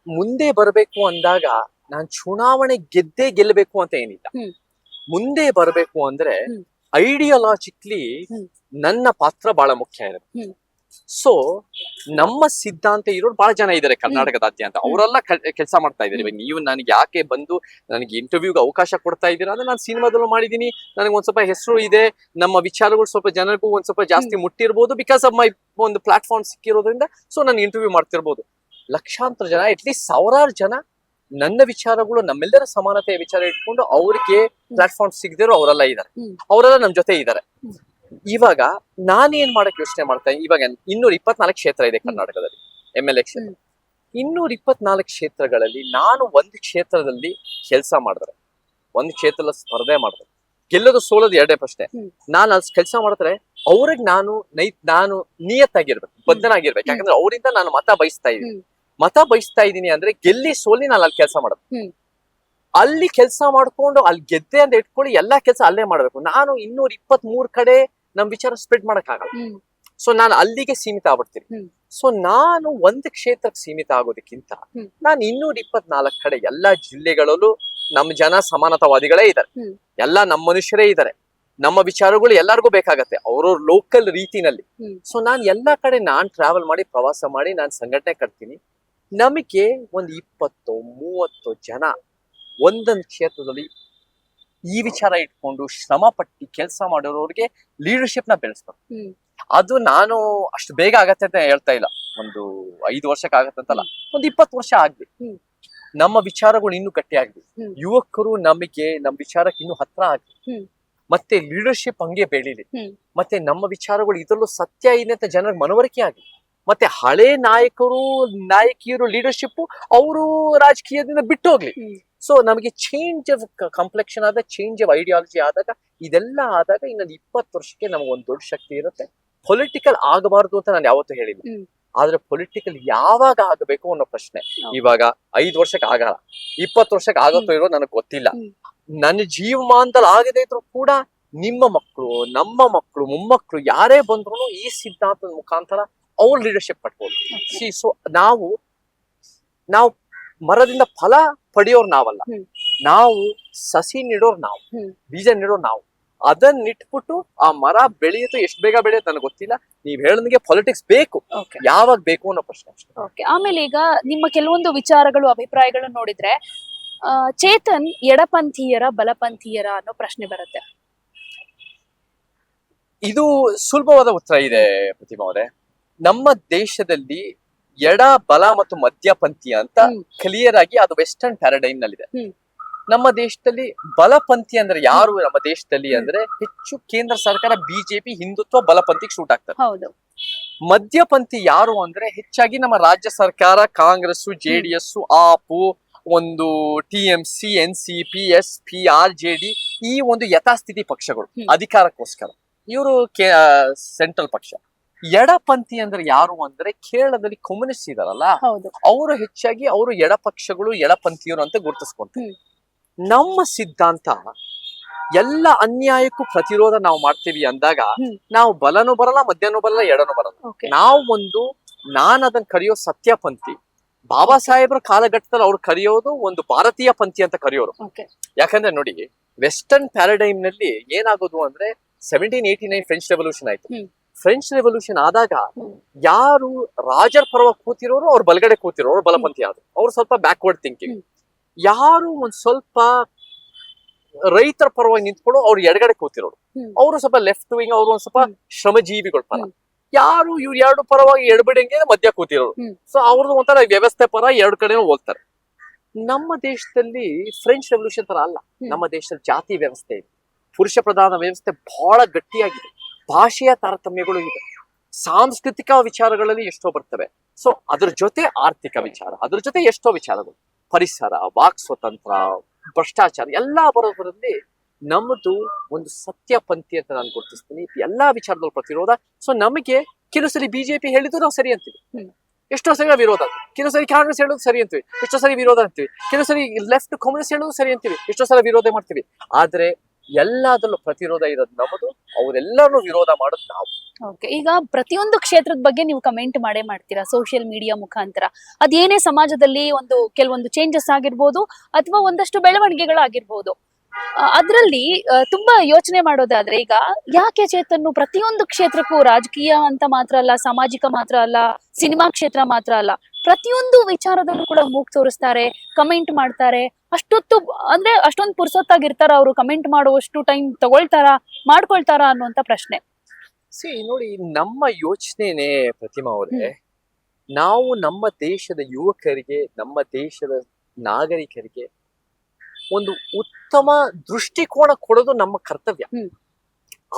A: ಮುಂದೆ ಬರಬೇಕು ಅಂದಾಗ ನಾನ್ ಚುನಾವಣೆ ಗೆದ್ದೇ ಗೆಲ್ಲಬೇಕು ಅಂತ ಏನಿಲ್ಲ. ಮುಂದೆ ಬರಬೇಕು ಅಂದ್ರೆ. ಐಡಿಯಾಲಜಿಕ್ಲಿ ನನ್ನ ಪಾತ್ರ ಬಹಳ ಮುಖ್ಯ ಇರುತ್ತೆ. ಸೊ ನಮ್ಮ ಸಿದ್ಧಾಂತ ಇರೋರು ಬಹಳ ಜನ ಇದ್ದಾರೆ ಕರ್ನಾಟಕದಾದ್ಯಂತ. ಅವರೆಲ್ಲ ಕೆಲಸ ಮಾಡ್ತಾ ಇದ್ದಾರೆ. ಇವಾಗ ನೀವು ನನಗೆ ಯಾಕೆ ಬಂದು ನನಗೆ ಇಂಟರ್ವ್ಯೂಗೆ ಅವಕಾಶ ಕೊಡ್ತಾ ಇದ್ದೀರಾ ಅಂದ್ರೆ ನಾನು ಸಿನಿಮಾದಲ್ಲೂ ಮಾಡಿದೀನಿ ನನಗೆ ಒಂದ್ ಸ್ವಲ್ಪ ಹೆಸರು ಇದೆ. ನಮ್ಮ ವಿಚಾರಗಳು ಸ್ವಲ್ಪ ಜನರಿಗೂ ಒಂದ್ ಸ್ವಲ್ಪ ಜಾಸ್ತಿ ಮುಟ್ಟಿರ್ಬೋದು ಬಿಕಾಸ್ ಆಫ್ ಮೈ ಒಂದು ಪ್ಲಾಟ್ಫಾರ್ಮ್ ಸಿಕ್ಕಿರೋದ್ರಿಂದ. ಸೊ ನಾನು ಇಂಟರ್ವ್ಯೂ ಮಾಡ್ತಿರ್ಬೋದು. ಲಕ್ಷಾಂತರ ಜನ ಅಟ್ಲೀಸ್ಟ್ ಸಾವಿರಾರು ಜನ ನನ್ನ ವಿಚಾರಗಳು ನಮ್ಮೆಲ್ಲರ ಸಮಾನತೆಯ ವಿಚಾರ ಇಟ್ಕೊಂಡು ಅವ್ರಿಗೆ ಪ್ಲಾಟ್ಫಾರ್ಮ್ ಸಿಗದಿರೋ ಅವರೆಲ್ಲ ಇದ್ದಾರೆ. ಅವರೆಲ್ಲ ನಮ್ ಜೊತೆ ಇದ್ದಾರೆ. ಇವಾಗ ನಾನೇನ್ ಮಾಡಕ್ ಯೋಚನೆ ಮಾಡ್ತಾ ಇವಾಗ ಇನ್ನೂರ ಇಪ್ಪತ್ನಾಲ್ಕು ಕ್ಷೇತ್ರ ಇದೆ ಕರ್ನಾಟಕದಲ್ಲಿ ಎಂ ಎಲ್ ಎ ಕ್ಷೇತ್ರ. ಇನ್ನೂರ ಇಪ್ಪತ್ನಾಲ್ಕು ಕ್ಷೇತ್ರಗಳಲ್ಲಿ ನಾನು ಒಂದ್ ಕ್ಷೇತ್ರದಲ್ಲಿ ಕೆಲಸ ಮಾಡಿದ್ರೆ ಒಂದು ಕ್ಷೇತ್ರದಲ್ಲಿ ಸ್ಪರ್ಧೆ ಮಾಡಿದ್ರೆ ಗೆಲ್ಲೋದು ಸೋಲೋದು ಎರಡೇ ಪ್ರಶ್ನೆ. ನಾನು ಅಲ್ಲಿ ಕೆಲಸ ಮಾಡಿದ್ರೆ ಅವ್ರಿಗೆ ನಾನು ನೈ ನಾನು ನಿಯತ್ತಾಗಿರ್ಬೇಕು ಬದ್ಧನಾಗಿರ್ಬೇಕು. ಯಾಕಂದ್ರೆ ಅವರಿಂದ ನಾನು ಮತ ಬಯಸ್ತಾ ಇದ್ದೀನಿ. ಮತ ಬಯಸ್ತಾ ಇದ್ದೀನಿ ಅಂದ್ರೆ ಗೆಲ್ಲಿ ಸೋಲಿ ನಾನು ಅಲ್ಲಿ ಕೆಲಸ ಮಾಡೋದು. ಅಲ್ಲಿ ಕೆಲಸ ಮಾಡ್ಕೊಂಡು ಅಲ್ಲಿ ಗೆದ್ದೆ ಅಂತ ಇಟ್ಕೊಳ್ಳಿ ಎಲ್ಲಾ ಕೆಲಸ ಅಲ್ಲೇ ಮಾಡ್ಬೇಕು. ನಾನು ಇನ್ನೂರ ಇಪ್ಪತ್ತ್ ಮೂರ್ ಕಡೆ ನಮ್ ವಿಚಾರ ಸ್ಪ್ರೆಡ್ ಮಾಡಕ್ ಆಗಲ್ಲ ಸೊ ನಾನು ಅಲ್ಲಿಗೆ ಸೀಮಿತ ಆಗ್ಬಿಡ್ತೀನಿ. ಸೊ ನಾನು ಒಂದು ಕ್ಷೇತ್ರಕ್ಕೆ ಸೀಮಿತ ಆಗೋದಕ್ಕಿಂತ. ನಾನು ಇನ್ನೂರ ಇಪ್ಪತ್ನಾಲ್ಕು ಕಡೆ ಎಲ್ಲಾ ಜಿಲ್ಲೆಗಳಲ್ಲೂ ನಮ್ಮ ಜನ ಸಮಾನತಾವಾದಿಗಳೇ ಇದ್ದಾರೆ. ಎಲ್ಲಾ ನಮ್ಮ ಮನುಷ್ಯರೇ ಇದ್ದಾರೆ ನಮ್ಮ ವಿಚಾರಗಳು ಎಲ್ಲರಿಗೂ ಬೇಕಾಗತ್ತೆ ಅವ್ರವ್ರ ಲೋಕಲ್ ರೀತಿನಲ್ಲಿ. ಸೊ ನಾನು ಎಲ್ಲಾ ಕಡೆ ನಾನ್ ಟ್ರಾವೆಲ್ ಮಾಡಿ ಪ್ರವಾಸ ಮಾಡಿ ನಾನು ಸಂಘಟನೆ ಕಟ್ತೀನಿ ನಮಗೆ ಒಂದು ಇಪ್ಪತ್ತು ಮೂವತ್ತು ಜನ ಒಂದೊಂದು ಕ್ಷೇತ್ರದಲ್ಲಿ ಈ ವಿಚಾರ ಇಟ್ಕೊಂಡು ಶ್ರಮ ಪಟ್ಟು ಕೆಲಸ ಮಾಡೋರವ್ರಿಗೆ ಲೀಡರ್ಶಿಪ್ನ ಬೆಳೆಸ್ಬೇಕು. ಅದು ನಾನು ಅಷ್ಟು ಬೇಗ ಆಗತ್ತೆ ಅಂತ ಹೇಳ್ತಾ ಇಲ್ಲ. ಒಂದು ಐದು ವರ್ಷಕ್ಕೆ ಆಗತ್ತಂತಲ್ಲ ಒಂದು ಇಪ್ಪತ್ತು ವರ್ಷ ಆಗ್ಲಿ. ನಮ್ಮ ವಿಚಾರಗಳು ಇನ್ನೂ ಗಟ್ಟಿ ಆಗ್ಲಿ. ಯುವಕರು ನಮಗೆ ನಮ್ಮ ವಿಚಾರಕ್ಕೆ ಇನ್ನೂ ಹತ್ರ ಆಗ್ಲಿ. ಮತ್ತೆ ಲೀಡರ್ಶಿಪ್ ಹಂಗೆ ಬೆಳೀಲಿ. ಮತ್ತೆ ನಮ್ಮ ವಿಚಾರಗಳು ಇದರಲ್ಲೂ ಸತ್ಯ ಇದೆ ಅಂತ ಜನರ ಮನವರಿಕೆ ಆಗ್ಲಿ. ಮತ್ತೆ ಹಳೆ ನಾಯಕರು ನಾಯಕಿಯರು ಲೀಡರ್ಶಿಪ್ ಅವರು ರಾಜಕೀಯದಿಂದ ಬಿಟ್ಟು ಹೋಗ್ಲಿ. ಸೊ ನಮಗೆ ಚೇಂಜ್ ಆಫ್ ಕಾಂಪ್ಲೆಕ್ಷನ್ ಆದ ಚೇಂಜ್ ಆಫ್ ಐಡಿಯಾಲಜಿ ಆದಾಗ ಇದೆಲ್ಲ ಆದಾಗ ಇನ್ನೊಂದು ಇಪ್ಪತ್ತು ವರ್ಷಕ್ಕೆ ನಮಗೆ ಒಂದು ದೊಡ್ಡ ಶಕ್ತಿ ಇರುತ್ತೆ. ಪೊಲಿಟಿಕಲ್ ಆಗಬಾರ್ದು ಅಂತ ನಾನು ಯಾವತ್ತೂ ಹೇಳಿಲ್ಲ.
B: ಹ್ಮ್.
A: ಆದ್ರೆ ಪೊಲಿಟಿಕಲ್ ಯಾವಾಗ ಆಗಬೇಕು ಅನ್ನೋ ಪ್ರಶ್ನೆ. ಇವಾಗ ಐದು ವರ್ಷಕ್ಕೆ ಆಗಲ್ಲ. ಇಪ್ಪತ್ತು ವರ್ಷಕ್ಕೆ ಆಗತ್ತೋ ಇರೋ ನನಗೆ ಗೊತ್ತಿಲ್ಲ. ನನ್ನ ಜೀವಮಾನದಲ್ಲಿ ಆಗದೇ ಇದ್ರು ಕೂಡ ನಿಮ್ಮ ಮಕ್ಕಳು ನಮ್ಮ ಮಕ್ಕಳು ಮೊಮ್ಮಕ್ಕಳು ಯಾರೇ ಬಂದ್ರು ಈ ಸಿದ್ಧಾಂತದ ಮುಖಾಂತರ ಅವ್ರ ಲೀಡರ್ಶಿಪ್ ಪಡ್ಬೋದು. ಸಿ ಸೊ ನಾವು ನಾವು ಮರದಿಂದ ಫಲ ಪಡೆಯೋರು ನಾವಲ್ಲ. ನಾವು ಸಸಿ ನೆಡೋರ್ ನಾವು ಬೀಜ ನೆಡೋರ್ ನಾವು. ಅದನ್ನ ಇಟ್ಬಿಟ್ಟು ಆ ಮರ ಬೆಳೆಯುತ್ತೆ ಎಷ್ಟು ಬೇಗ ಬೆಳೆಯುತ್ತೆ ನನಗೆ ಗೊತ್ತಿಲ್ಲ. ನೀವ್ ಹೇಳಿದಂಗೆ ಪಾಲಿಟಿಕ್ಸ್ ಬೇಕು. ಯಾವಾಗ ಬೇಕು ಅನ್ನೋ ಪ್ರಶ್ನೆ ಅಷ್ಟೇ.
B: ಆಮೇಲೆ ಈಗ ನಿಮ್ಮ ಕೆಲವೊಂದು ವಿಚಾರಗಳು ಅಭಿಪ್ರಾಯಗಳು ನೋಡಿದ್ರೆ ಚೇತನ್ ಎಡಪಂಥೀಯರ ಬಲಪಂಥೀಯರ ಅನ್ನೋ ಪ್ರಶ್ನೆ ಬರುತ್ತೆ.
A: ಇದು ಸುಲಭವಾದ ಉತ್ತರ ಇದೆ ಪ್ರತಿಮಾ ಅವರೇ. ನಮ್ಮ ದೇಶದಲ್ಲಿ ಎಡ ಬಲ ಮತ್ತು ಮಧ್ಯಪಂಥೀಯ ಅಂತ. ಕ್ಲಿಯರ್ ಆಗಿ ಅದು ವೆಸ್ಟರ್ನ್ ಪ್ಯಾರಡೈಮ್ ನಲ್ಲಿದೆ. ನಮ್ಮ ದೇಶದಲ್ಲಿ ಬಲಪಂಥಿ ಅಂದ್ರೆ ಯಾರು ನಮ್ಮ ದೇಶದಲ್ಲಿ ಅಂದ್ರೆ ಹೆಚ್ಚು ಕೇಂದ್ರ ಸರ್ಕಾರ ಬಿಜೆಪಿ ಹಿಂದುತ್ವ ಬಲಪಂಥಿಗೆ ಶೂಟ್ ಆಗ್ತಾರೆ ಮಧ್ಯಪಂಥಿ ಯಾರು ಅಂದ್ರೆ ಹೆಚ್ಚಾಗಿ ನಮ್ಮ ರಾಜ್ಯ ಸರ್ಕಾರ ಕಾಂಗ್ರೆಸ್ ಜೆಡಿಎಸ್ ಆಪು ಒಂದು T M C N C P S P R J D ಈ ಒಂದು ಯಥಾಸ್ಥಿತಿ ಪಕ್ಷಗಳು. ಅಧಿಕಾರಕ್ಕೋಸ್ಕರ. ಇವರು ಸೆಂಟ್ರಲ್ ಪಕ್ಷ. ಎಡಪಂಥಿ ಅಂದ್ರೆ ಯಾರು ಅಂದ್ರೆ ಕೇರಳದಲ್ಲಿ ಕಮ್ಯುನಿಸ್ಟ್ ಇದಾರಲ್ಲ ಅವರು ಹೆಚ್ಚಾಗಿ ಅವರು ಎಡಪಕ್ಷಗಳು ಎಡಪಂಥಿಯರು ಅಂತ ಗುರುತಿಸ್ಕೊಂತಾರೆ. ನಮ್ಮ ಸಿದ್ಧಾಂತ ಎಲ್ಲ ಅನ್ಯಾಯಕ್ಕೂ ಪ್ರತಿರೋಧ ನಾವು ಮಾಡ್ತೀವಿ ಅಂದಾಗ. ನಾವು ಬಲನೂ ಬರಲ್ಲ ಮಧ್ಯನೂ ಬರಲ್ಲ ಎಡನೂ ಬರಲ್ಲ. ನಾವು ಒಂದು ನಾನ್ ಅದನ್ನ ಕರೆಯೋ ಸತ್ಯಪಂಥಿ. ಬಾಬಾ ಸಾಹೇಬ್ರ ಕಾಲಘಟ್ಟದಲ್ಲಿ ಅವ್ರು ಕರೆಯೋದು ಒಂದು ಭಾರತೀಯ ಪಂಥಿ ಅಂತ ಕರೆಯೋರು. ಯಾಕಂದ್ರೆ ನೋಡಿ ವೆಸ್ಟರ್ನ್ ಪ್ಯಾರಡೈಮ್ನಲ್ಲಿ ಏನಾಗೋದು ಅಂದ್ರೆ seventeen eighty nine French revolution ಆಯ್ತು. ಫ್ರೆಂಚ್ ರೆವಲ್ಯೂಷನ್ ಆದಾಗ ಯಾರು ರಾಜರ ಪರವಾಗಿ ಕೂತಿರೋರು ಅವ್ರ ಬಲಗಡೆ ಕೂತಿರೋರು ಬಲಪಂಥಿ ಆದ್ರು. ಅವ್ರು ಸ್ವಲ್ಪ ಬ್ಯಾಕ್ವರ್ಡ್ ಥಿಂಕಿಂಗ್ ಯಾರು ಒಂದ್ ಸ್ವಲ್ಪ ರೈತರ ಪರವಾಗಿ ನಿಂತ್ಕೊಂಡು ಅವ್ರು ಎಡಗಡೆ ಕೂತಿರೋರು. ಅವರು ಸ್ವಲ್ಪ ಲೆಫ್ಟ್ ವಿಂಗ್ ಅವರು ಒಂದ್ ಸ್ವಲ್ಪ. ಶ್ರಮಜೀವಿಗಳ ಪರ. ಯಾರು ಇವ್ರ ಎರಡು ಪರವಾಗಿ ಎಡಬಿಡಂಗೆ ಮಧ್ಯ ಕೂತಿರೋರು. ಸೊ ಅವ್ರದ್ದು ಒಂಥರ ವ್ಯವಸ್ಥೆ ಪರ ಎರಡು ಕಡೆನೂ ಹೋಗ್ತಾರೆ. ನಮ್ಮ ದೇಶದಲ್ಲಿ ಫ್ರೆಂಚ್ ರೆವಲ್ಯೂಷನ್ ತರ ಅಲ್ಲ. ನಮ್ಮ ದೇಶದಲ್ಲಿ ಜಾತಿ ವ್ಯವಸ್ಥೆ ಇದೆ. ಪುರುಷ ಪ್ರಧಾನ ವ್ಯವಸ್ಥೆ ಬಹಳ ಗಟ್ಟಿಯಾಗಿದೆ. ಭಾಷೆಯ ತಾರತಮ್ಯಗಳು ಇದೆ. ಸಾಂಸ್ಕೃತಿಕ ವಿಚಾರಗಳಲ್ಲಿ ಎಷ್ಟೋ ಬರ್ತವೆ. ಸೊ ಅದ್ರ ಜೊತೆ ಆರ್ಥಿಕ ವಿಚಾರ ಅದ್ರ ಜೊತೆ ಎಷ್ಟೋ ವಿಚಾರಗಳು. ಪರಿಸರ ವಾಕ್ ಸ್ವತಂತ್ರ ಭ್ರಷ್ಟಾಚಾರ ಎಲ್ಲಾ ಬರೋದರಲ್ಲಿ ನಮ್ಮದು ಒಂದು ಸತ್ಯ ಪಂಥಿ ಅಂತ ನಾನು ಗುರುತಿಸ್ತೀನಿ. ಎಲ್ಲಾ ವಿಚಾರದಲ್ಲಿ ಪ್ರತಿರೋಧ. ಸೊ ನಮಗೆ ಕೆಲವು ಸರಿ ಬಿಜೆಪಿ ಹೇಳಿದ್ರು ನಾವು ಸರಿ ಅಂತೀವಿ. ಎಷ್ಟೋ ಸರಿ ವಿರೋಧ. ಕೆಲವು ಸರಿ ಕಾಂಗ್ರೆಸ್ ಹೇಳೋದು ಸರಿ ಅಂತೀವಿ. ಎಷ್ಟೋ ಸರಿ ವಿರೋಧ ಅಂತೀವಿ. ಕೆಲವು ಸರಿ ಲೆಫ್ಟ್ ಕಾಂಗ್ರೆಸ್ ಹೇಳೋದು ಸರಿ ಅಂತೀವಿ. ಎಷ್ಟೋ ಸಲ ವಿರೋಧ ಮಾಡ್ತೀವಿ. ಆದ್ರೆ ಎಲ್ಲದರಲ್ಲೂ ಪ್ರತಿರೋಧ ಇರೋದು ನಮ್ಮದು ಅವರೆಲ್ಲರೂ ವಿರೋಧ ಮಾಡೋದು ನಾವು.
B: ಓಕೆ ಈಗ ಪ್ರತಿಯೊಂದು ಕ್ಷೇತ್ರದ ಬಗ್ಗೆ ನೀವು ಕಮೆಂಟ್ ಮಾಡೇ ಮಾಡ್ತೀರಾ ಸೋಷಿಯಲ್ ಮೀಡಿಯಾ ಮುಖಾಂತರ? ಅದೇನೇ ಸಮಾಜದಲ್ಲಿ ಒಂದು ಕೆಲವೊಂದು ಚೇಂಜಸ್ ಆಗಿರ್ಬೋದು ಅಥವಾ ಒಂದಷ್ಟು ಬೆಳವಣಿಗೆಗಳಾಗಿರ್ಬೋದು. ಅದರಲ್ಲಿ ತುಂಬಾ ಯೋಚನೆ ಮಾಡೋದಾದ್ರೆ ಈಗ ಯಾಕೆ ಚೇತನ್ನು ಪ್ರತಿಯೊಂದು ಕ್ಷೇತ್ರಕ್ಕೂ ರಾಜಕೀಯ ಅಂತ ಮಾತ್ರ ಅಲ್ಲ, ಸಾಮಾಜಿಕ ಮಾತ್ರ ಅಲ್ಲ, ಸಿನಿಮಾ ಕ್ಷೇತ್ರ ಮಾತ್ರ ಅಲ್ಲ, ಪ್ರತಿಯೊಂದು ವಿಚಾರದಲ್ಲೂ ಕೂಡ ಮೂಗ್ ತೋರಿಸ್ತಾರೆ ಕಮೆಂಟ್ ಮಾಡ್ತಾರೆ ಅಷ್ಟೊತ್ತು ಅಂದ್ರೆ ಅಷ್ಟೊಂದು ಪುರ್ಸೊತ್ತಾಗಿರ್ತಾರ ಅವರು ಕಮೆಂಟ್ ಮಾಡುವಷ್ಟು ಟೈಮ್ ತಗೊಳ್ತಾರ ಮಾಡ್ಕೊಳ್ತಾರಾ ಅನ್ನುವಂತ ಪ್ರಶ್ನೆ.
A: ಸಿ ನೋಡಿ ನಮ್ಮ ಯೋಚನೆನೇ ಪ್ರತಿಮಾ ಅವರೇ ನಾವು ನಮ್ಮ ದೇಶದ ಯುವಕರಿಗೆ ನಮ್ಮ ದೇಶದ ನಾಗರಿಕರಿಗೆ ಒಂದು ಉತ್ತಮ ದೃಷ್ಟಿಕೋನ ಕೊಡೋದು ನಮ್ಮ ಕರ್ತವ್ಯ.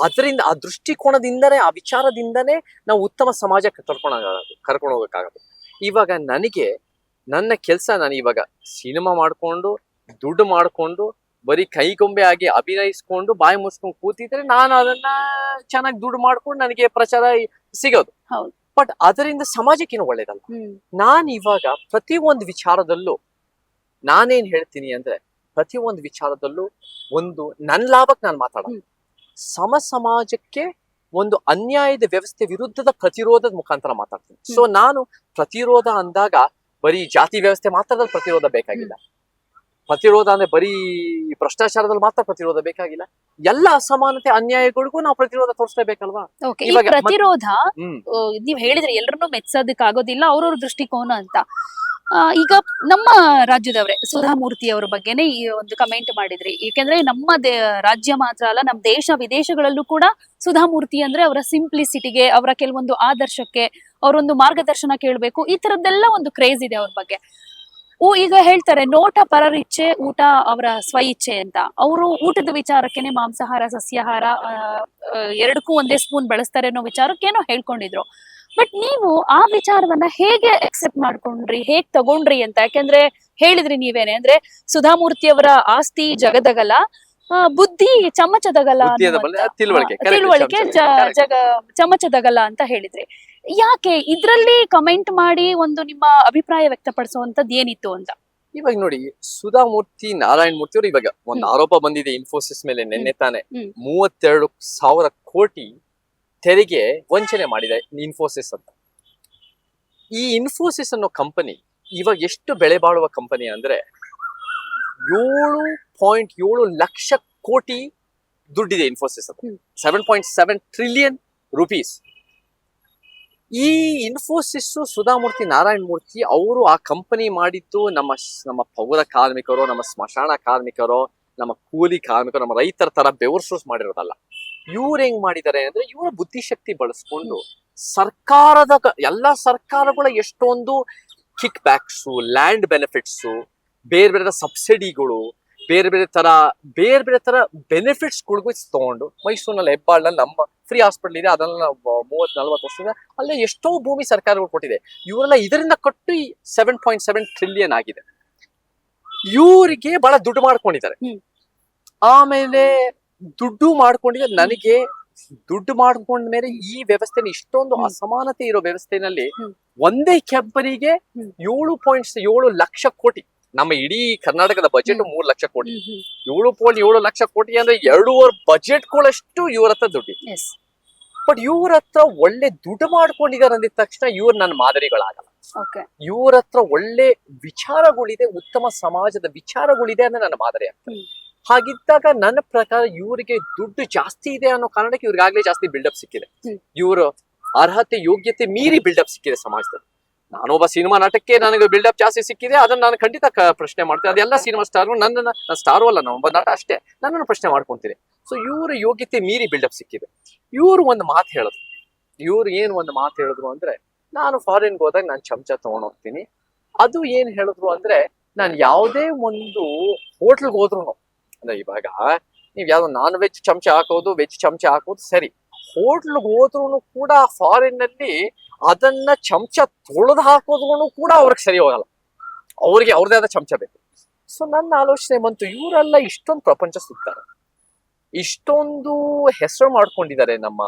A: ಅದರಿಂದ ಆ ದೃಷ್ಟಿಕೋನದಿಂದನೇ ಆ ವಿಚಾರದಿಂದನೇ ನಾವು ಉತ್ತಮ ಸಮಾಜ ಕರ್ಕೊಂಡು ಕರ್ಕೊಂಡು ಹೋಗಬೇಕಾಗತ್ತೆ ಇವಾಗ ನನಗೆ ನನ್ನ ಕೆಲಸ ನಾನು ಇವಾಗ ಸಿನಿಮಾ ಮಾಡ್ಕೊಂಡು ದುಡ್ಡು ಮಾಡ್ಕೊಂಡು ಬರೀ ಕೈಗೊಂಬೆ ಆಗಿ ಅಭಿನಯಿಸ್ಕೊಂಡು ಬಾಯಿ ಮುಸ್ಕೊಂಡು ಕೂತಿದ್ರೆ ನಾನು ಅದನ್ನ ಚೆನ್ನಾಗಿ ದುಡ್ಡು ಮಾಡ್ಕೊಂಡು ನನಗೆ ಪ್ರಚಾರ ಸಿಗೋದು. ಬಟ್ ಅದರಿಂದ ಸಮಾಜಕ್ಕೇನು ಒಳ್ಳೇದಲ್ಲ. ನಾನು ಇವಾಗ ಪ್ರತಿ ಒಂದು ವಿಚಾರದಲ್ಲೂ ನಾನೇನ್ ಹೇಳ್ತೀನಿ ಅಂದ್ರೆ ಪ್ರತಿ ಒಂದು ವಿಚಾರದಲ್ಲೂ ಒಂದು ನನ್ ಲಾಭಕ್ಕೆ ನಾನು ಮಾತಾಡೋದು. ಸಮ ಸಮಾಜಕ್ಕೆ ಒಂದು ಅನ್ಯಾಯದ ವ್ಯವಸ್ಥೆ ವಿರುದ್ಧದ ಪ್ರತಿರೋಧದ ಮುಖಾಂತರ ಮಾತಾಡ್ತೀನಿ. ಸೊ ನಾನು ಪ್ರತಿರೋಧ ಅಂದಾಗ ಬರೀ ಜಾತಿ ವ್ಯವಸ್ಥೆ ಮಾತ್ರದಲ್ಲಿ ಪ್ರತಿರೋಧ ಬೇಕಾಗಿಲ್ಲ. ಪ್ರತಿರೋಧ ಅಂದ್ರೆ ಬರೀ ಭ್ರಷ್ಟಾಚಾರದಲ್ಲಿ ಮಾತ್ರ ಪ್ರತಿರೋಧ ಬೇಕಾಗಿಲ್ಲ. ಎಲ್ಲ ಅಸಮಾನತೆ ಅನ್ಯಾಯಗಳಿಗೂ ನಾವು ಪ್ರತಿರೋಧ ತೋರಿಸ್ಲೇಬೇಕಲ್ವಾ?
B: ಪ್ರತಿರೋಧ ನೀವ್ ಹೇಳಿದ್ರೆ ಎಲ್ಲರನ್ನೂ ಮೆಚ್ಚೋದಕ್ಕೆ ಆಗೋದಿಲ್ಲ ಅವ್ರವ್ರ ದೃಷ್ಟಿಕೋನ ಅಂತ. ಈಗ ನಮ್ಮ ರಾಜ್ಯದವರೇ ಸುಧಾಮೂರ್ತಿ ಅವರ ಬಗ್ಗೆನೇ ಈ ಒಂದು ಕಮೆಂಟ್ ಮಾಡಿದ್ರಿ. ಏಕೆಂದ್ರೆ ನಮ್ಮ ರಾಜ್ಯ ಮಾತ್ರ ಅಲ್ಲ ನಮ್ಮ ದೇಶ ವಿದೇಶಗಳಲ್ಲೂ ಕೂಡ ಸುಧಾಮೂರ್ತಿ ಅಂದ್ರೆ ಅವರ ಸಿಂಪ್ಲಿಸಿಟಿಗೆ ಅವರ ಕೆಲವೊಂದು ಆದರ್ಶಕ್ಕೆ ಅವರೊಂದು ಮಾರ್ಗದರ್ಶನ ಕೇಳಬೇಕು. ಈ ತರದ್ದೆಲ್ಲ ಒಂದು ಕ್ರೇಜ್ ಇದೆ ಅವ್ರ ಬಗ್ಗೆ. ಓ ಈಗ ಹೇಳ್ತಾರೆ ನೋಟ ಪರರ ಇಚ್ಛೆ ಊಟ ಅವರ ಸ್ವ ಇಚ್ಛೆ ಅಂತ. ಅವರು ಊಟದ ವಿಚಾರಕ್ಕೆನೆ ಮಾಂಸಾಹಾರ ಸಸ್ಯಾಹಾರ ಎರಡಕ್ಕೂ ಒಂದೇ ಸ್ಪೂನ್ ಬಳಸ್ತಾರೆ ಅನ್ನೋ ವಿಚಾರಕ್ಕೇನೋ ಹೇಳ್ಕೊಂಡಿದ್ರು. ಬಟ್ ನೀವು ಆ ವಿಚಾರವನ್ನ ಹೇಗೆ ಅಕ್ಸೆಪ್ಟ್ ಮಾಡ್ಕೊಂಡ್ರಿ ಹೇಗ್ ತಗೊಂಡ್ರಿ ಅಂತ? ಯಾಕೆಂದ್ರೆ ಹೇಳಿದ್ರಿ ನೀವೇನೆ ಅಂದ್ರೆ ಸುಧಾಮೂರ್ತಿ ಅವರ ಆಸ್ತಿ ಜಗದಗಲ ಆ, ಬುದ್ಧಿ ಚಮಚದಗಲ
A: ತಿಳುವಳಿಕೆ
B: ಚಮಚದಗಲ ಅಂತ ಹೇಳಿದ್ರಿ. ಯಾಕೆ ಇದ್ರಲ್ಲಿ ಕಮೆಂಟ್ ಮಾಡಿ ಒಂದು ನಿಮ್ಮ ಅಭಿಪ್ರಾಯ ವ್ಯಕ್ತಪಡಿಸುವಂತದ್ದು ಏನಿತ್ತು ಅಂತ?
A: ಇವಾಗ ನೋಡಿ ಸುಧಾಮೂರ್ತಿ ನಾರಾಯಣ ಮೂರ್ತಿ ಅವರು ಇವಾಗ ಒಂದು ಆರೋಪ ಬಂದಿದೆ ಇನ್ಫೋಸಿಸ್ ಮೇಲೆ ನಿನ್ನೆ ತಾನೆ. ಮೂವತ್ತೆರಡು ಸಾವಿರ ಕೋಟಿ ತೆರಿಗೆ ವಂಚನೆ ಮಾಡಿದೆ ಇನ್ಫೋಸಿಸ್ ಅಂತ. ಈ ಇನ್ಫೋಸಿಸ್ ಅನ್ನೋ ಕಂಪನಿ ಇವಾಗ ಎಷ್ಟು ಬೆಲೆ ಬಾಳುವ ಕಂಪನಿ ಅಂದ್ರೆ ಏಳು ಪಾಯಿಂಟ್ ಏಳು ಲಕ್ಷ ಕೋಟಿ ದುಡ್ಡಿದೆ ಇನ್ಫೋಸಿಸ್ ಅಂತ. Seven point seven trillion rupees ಈ ಇನ್ಫೋಸಿಸ್ ಸುಧಾಮೂರ್ತಿ, ನಾರಾಯಣ ಮೂರ್ತಿ ಅವರು ಆ ಕಂಪನಿ ಮಾಡಿದ್ದು ನಮ್ಮ ನಮ್ಮ ಪೌರ ಕಾರ್ಮಿಕರು, ನಮ್ಮ ಸ್ಮಶಾನ ಕಾರ್ಮಿಕರು, ನಮ್ಮ ಕೂಲಿ ಕಾರ್ಮಿಕರು, ನಮ್ಮ ರೈತರ ತರ ಬೆವರ್ಸೋಸ್ ಸೂಸ್ ಮಾಡಿರೋದಲ್ಲ. ಇವ್ರು ಹೆಂಗ್ ಮಾಡಿದ್ದಾರೆ ಅಂದ್ರೆ ಇವರ ಬುದ್ಧಿಶಕ್ತಿ ಬಳಸ್ಕೊಂಡು ಸರ್ಕಾರದ ಎಲ್ಲಾ ಸರ್ಕಾರಗಳ ಎಷ್ಟೊಂದು ಕಿಕ್ ಬ್ಯಾಕ್ಸು ಲ್ಯಾಂಡ್ ಬೆನಿಫಿಟ್ಸು ಬೇರೆ ಬೇರೆ ಸಬ್ಸಿಡಿಗಳು ಬೇರೆ ಬೇರೆ ತರ ಬೇರೆ ಬೇರೆ ತರ ಬೆನಿಫಿಟ್ಸ್ ಗಳಿಗೂ ತಗೊಂಡು ಮೈಸೂರಿನಲ್ಲಿ ಹೆಬ್ಬಾಳ್ನಲ್ಲಿ ನಮ್ಮ ಫ್ರೀ ಹಾಸ್ಪಿಟಲ್ ಇದೆ. ಅದನ್ನ ನಾವು ಮೂವತ್ ನಲ್ವತ್ತು ವರ್ಷದಿಂದ ಅಲ್ಲೇ ಎಷ್ಟೋ ಭೂಮಿ ಸರ್ಕಾರಗಳು ಕೊಟ್ಟಿದೆ. ಇವರೆಲ್ಲ ಇದರಿಂದ ಕೊಟ್ಟು ಸೆವೆನ್ ಪಾಯಿಂಟ್ ಸೆವೆನ್ ಟ್ರಿಲಿಯನ್ ಆಗಿದೆ. ಇವರಿಗೆ ಬಹಳ ದುಡ್ಡು ಮಾಡ್ಕೊಂಡಿದ್ದಾರೆ. ಆಮೇಲೆ ದುಡ್ಡು ಮಾಡ್ಕೊಂಡಿದ್ರೆ ನನಗೆ ದುಡ್ಡು ಮಾಡ್ಕೊಂಡ ಮೇಲೆ ಈ ವ್ಯವಸ್ಥೆನ ಇಷ್ಟೊಂದು ಅಸಮಾನತೆ ಇರೋ ವ್ಯವಸ್ಥೆನಲ್ಲಿ ಒಂದೇ ಕಂಪನಿಗೆ. ಏಳು ಪಾಯಿಂಟ್ ಏಳು ಲಕ್ಷ ಕೋಟಿ ನಮ್ಮ ಇಡೀ ಕರ್ನಾಟಕದ ಬಜೆಟ್. ಮೂರ್ ಲಕ್ಷ ಕೋಟಿ. ಏಳು ಪಾಯಿಂಟ್ ಏಳು ಲಕ್ಷ ಕೋಟಿ ಅಂದ್ರೆ ಎರಡೂವರೆ ಬಜೆಟ್ಗಳಷ್ಟು ಇವ್ರ ಹತ್ರ ದುಡ್ಡು. ಬಟ್ ಇವ್ರ ಹತ್ರ ಒಳ್ಳೆ ದುಡ್ಡು ಮಾಡ್ಕೊಂಡಿದ್ದಾರೆ ಅಂದಿದ ತಕ್ಷಣ ಇವ್ರು ನನ್ನ ಮಾದರಿಗಳಾಗಲ್ಲ. ಇವ್ರ ಹತ್ರ ಒಳ್ಳೆ ವಿಚಾರಗಳಿದೆ ಉತ್ತಮ ಸಮಾಜದ ವಿಚಾರಗಳಿದೆ ಅಂದ್ರೆ ನನ್ನ ಮಾದರಿ ಆಗ್ತದೆ. ಹಾಗಿದ್ದಾಗ ನನ್ನ ಪ್ರಕಾರ ಇವರಿಗೆ ದುಡ್ಡು ಜಾಸ್ತಿ ಇದೆ ಅನ್ನೋ ಕಾರಣಕ್ಕೆ ಇವ್ರಿಗಾಗ್ಲೇ ಜಾಸ್ತಿ ಬಿಲ್ಡಪ್ ಸಿಕ್ಕಿದೆ.
B: ಇವರು
A: ಇವ್ರ ಅರ್ಹತೆ ಯೋಗ್ಯತೆ ಮೀರಿ ಬಿಲ್ಡಪ್ ಸಿಕ್ಕಿದೆ ಸಮಾಜದಲ್ಲಿ. ನಾನೊಬ್ಬ ಸಿನಿಮಾ ನಾಟಕಕ್ಕೆ ನನಗೆ ಬಿಲ್ಡಪ್ ಜಾಸ್ತಿ ಸಿಕ್ಕಿದೆ, ಅದನ್ನ ನಾನು ಖಂಡಿತ ಪ್ರಶ್ನೆ ಮಾಡ್ತೇನೆ. ಅದೆಲ್ಲ ಸಿನಿಮಾ ಸ್ಟಾರ್ ನನ್ನನ್ನು, ನಾನು ಸ್ಟಾರು ಅಲ್ಲ, ನಾನು ಒಬ್ಬ ನಟ ಅಷ್ಟೇ, ನನ್ನನ್ನು ಪ್ರಶ್ನೆ ಮಾಡ್ಕೊಂತೀನಿ. ಸೊ ಇವ್ರ ಯೋಗ್ಯತೆ ಮೀರಿ ಬಿಲ್ಡಪ್ ಸಿಕ್ಕಿದೆ. ಇವ್ರು ಒಂದು ಮಾತು ಹೇಳಿದ್ರು ಇವ್ರು ಏನು ಒಂದು ಮಾತು ಹೇಳಿದ್ರು ಅಂದ್ರೆ, ನಾನು ಫಾರಿನ್ಗೆ ಹೋದಾಗ ನಾನು ಚಮಚ ತಗೊಂಡ್ ಹೋಗ್ತೀನಿ ಅದು ಏನ್ ಹೇಳಿದ್ರು ಅಂದ್ರೆ, ನಾನು ಯಾವುದೇ ಒಂದು ಹೋಟ್ಲ್ಗೆ ಹೋದ್ರು ಅಂದ್ರೆ ಇವಾಗ ನೀವ್ ಯಾವ್ದೋ ನಾನ್ ವೆಜ್ ಚಮಚ ಹಾಕೋದು ವೆಜ್ ಚಮಚ ಹಾಕೋದು ಸರಿ. ಹೋಟ್ಲ್ಗೆ ಹೋದ್ರು ಕೂಡ ಫಾರಿನ್ನಲ್ಲಿ ಅದನ್ನ ಚಮಚ ತೊಳೆದು ಹಾಕೋದು ಕೂಡ ಅವ್ರಿಗೆ ಸರಿ ಹೋಗಲ್ಲ. ಅವ್ರಿಗೆ ಅವ್ರದೇ ಆದ ಚಮಚ ಬೇಕು. ಸೊ ನನ್ನ ಆಲೋಚನೆ ಬಂತು, ಇವರೆಲ್ಲ ಇಷ್ಟೊಂದು ಪ್ರಪಂಚ ಸುತ್ತಾರೆ. ಇಷ್ಟೊಂದು ಹೆಸರು ಮಾಡ್ಕೊಂಡಿದ್ದಾರೆ ನಮ್ಮ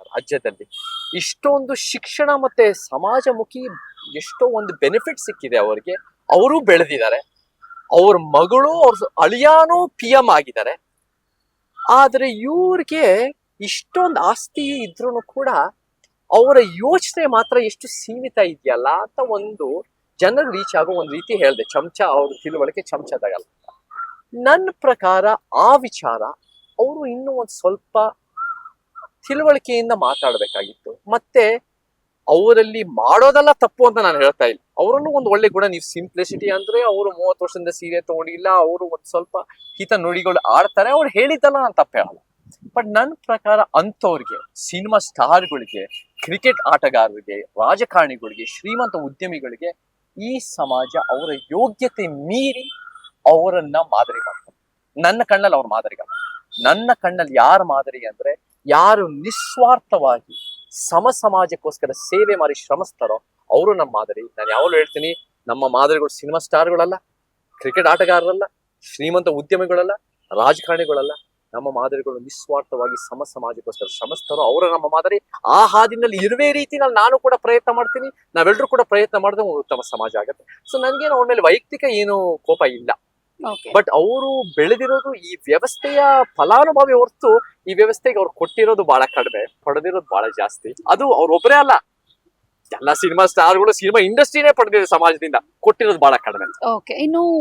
A: ರಾಜ್ಯದಲ್ಲಿ. ಇಷ್ಟೊಂದು ಶಿಕ್ಷಣ ಮತ್ತೆ ಸಮಾಜಮುಖಿ ಎಷ್ಟೋ ಒಂದು ಬೆನಿಫಿಟ್ ಸಿಕ್ಕಿದೆ ಅವರಿಗೆ. ಅವರು ಬೆಳೆದಿದ್ದಾರೆ. ಅವ್ರ ಮಗಳು ಅವ್ರ ಅಳಿಯಾನು ಪಿ ಎಂ ಆಗಿದ್ದಾರೆ. ಆದರೆ ಇವ್ರಿಗೆ ಇಷ್ಟೊಂದು ಆಸ್ತಿ ಇದ್ರೂ ಕೂಡ ಅವರ ಯೋಚನೆ ಮಾತ್ರ ಎಷ್ಟು ಸೀಮಿತ ಇದೆಯಲ್ಲ ಅಂತ ಒಂದು ಜನರು ರೀಚ್ ಆಗೋ ಒಂದು ರೀತಿ ಹೇಳಿದೆ. ಚಮಚ ಅವ್ರ ತಿಳುವಳಿಕೆ ಚಮಚದಾಗಲ್ಲ. ನನ್ನ ಪ್ರಕಾರ ಆ ವಿಚಾರ ಅವರು ಇನ್ನೂ ಒಂದು ಸ್ವಲ್ಪ ತಿಳುವಳಿಕೆಯಿಂದ ಮಾತಾಡಬೇಕಾಗಿತ್ತು. ಮತ್ತೆ ಅವರಲ್ಲಿ ಮಾಡೋದೆಲ್ಲ ತಪ್ಪು ಅಂತ ನಾನು ಹೇಳ್ತಾ ಇಲ್ಲ. ಅವರಲ್ಲೂ ಒಂದು ಒಳ್ಳೆ ಗುಣ, ನೀವು ಸಿಂಪ್ಲಿಸಿಟಿ ಅಂದ್ರೆ ಅವರು ಮೂವತ್ತು ವರ್ಷದಿಂದ ಸೀರೆ ತಗೊಂಡಿಲ್ಲ, ಅವರು ಒಂದು ಸ್ವಲ್ಪ ಹಿತ ನುಡಿಗಳು ಆಡ್ತಾರೆ, ಅವ್ರು ಹೇಳಿದ್ದಲ್ಲ ನಾನು ತಪ್ಪೇ ಹೇಳಲ್ಲ ಬಟ್ ನನ್ನ ಪ್ರಕಾರ ಅಂಥವ್ರಿಗೆ ಸಿನಿಮಾ ಸ್ಟಾರ್ಗಳಿಗೆ ಕ್ರಿಕೆಟ್ ಆಟಗಾರರಿಗೆ, ರಾಜಕಾರಣಿಗಳಿಗೆ, ಶ್ರೀಮಂತ ಉದ್ಯಮಿಗಳಿಗೆ ಈ ಸಮಾಜ ಅವರ ಯೋಗ್ಯತೆ ಮೀರಿ ಅವರನ್ನ ಮಾದರಿ ಮಾಡ್ತಾರೆ ನನ್ನ ಕಣ್ಣಲ್ಲಿ ಅವ್ರ ಮಾದರಿಗಲ್ಲ ನನ್ನ ಕಣ್ಣಲ್ಲಿ ಯಾರ ಮಾದರಿ ಅಂದ್ರೆ, ಯಾರು ನಿಸ್ವಾರ್ಥವಾಗಿ ಸಮ ಸಮಾಜಕ್ಕೋಸ್ಕರ ಸೇವೆ ಮಾಡಿ ಶ್ರಮಿಸ್ತಾರೋ ಅವರು ನಮ್ಮ ಮಾದರಿ. ನಾನು ಯಾವಾಗಲೂ ಹೇಳ್ತೀನಿ, ನಮ್ಮ ಮಾದರಿಗಳು ಸಿನಿಮಾ ಸ್ಟಾರ್ಗಳಲ್ಲ, ಕ್ರಿಕೆಟ್ ಆಟಗಾರರಲ್ಲ, ಶ್ರೀಮಂತ ಉದ್ಯಮಿಗಳಲ್ಲ, ರಾಜಕಾರಣಿಗಳಲ್ಲ. ನಮ್ಮ ಮಾದರಿಗಳು ನಿಸ್ವಾರ್ಥವಾಗಿ ಸಮ ಸಮಾಜಕ್ಕೋಸ್ಕರ ಶ್ರಮಿಸ್ತಾರೋ ಅವರ ನಮ್ಮ ಮಾದರಿ ಆ ಹಾದಿನಲ್ಲಿ ಇರುವೆ ರೀತಿನಲ್ಲಿ ನಾನು ಕೂಡ ಪ್ರಯತ್ನ ಮಾಡ್ತೀನಿ. ನಾವೆಲ್ಲರೂ ಕೂಡ ಪ್ರಯತ್ನ ಮಾಡಿದ್ರೆ ಉತ್ತಮ ಸಮಾಜ ಆಗುತ್ತೆ. ಸೊ ನನಗೇನು ಅವ್ರ ಮೇಲೆ ವೈಯಕ್ತಿಕ ಏನು ಕೋಪ ಇಲ್ಲ. ಬಟ್ ಅವರು ಬೆಳೆದಿರೋದು ಈ ವ್ಯವಸ್ಥೆಯ ಫಲಾನುಭವಿ ಹೊರತು ಈ ವ್ಯವಸ್ಥೆಗೆ ಅವ್ರು ಕೊಟ್ಟಿರೋದು ಬಹಳ ಕಡಿಮೆ ಪಡೆದಿರೋದು ಬಹಳ ಜಾಸ್ತಿ. ಅದು ಅವ್ರೊಬ್ಬರೇ ಅಲ್ಲ. ಎಲ್ಲಾ ಸಿನಿಮಾ ಸ್ಟಾರ್ಗಳು ಸಿನಿಮಾ ಇಂಡಸ್ಟ್ರಿನೇ ಪಡೆದಿದೆ ಸಮಾಜದಿಂದ. ಕೊಟ್ಟಿರೋದು ಬಹಳ ಕಡಿಮೆ.
B: ಇನ್ನು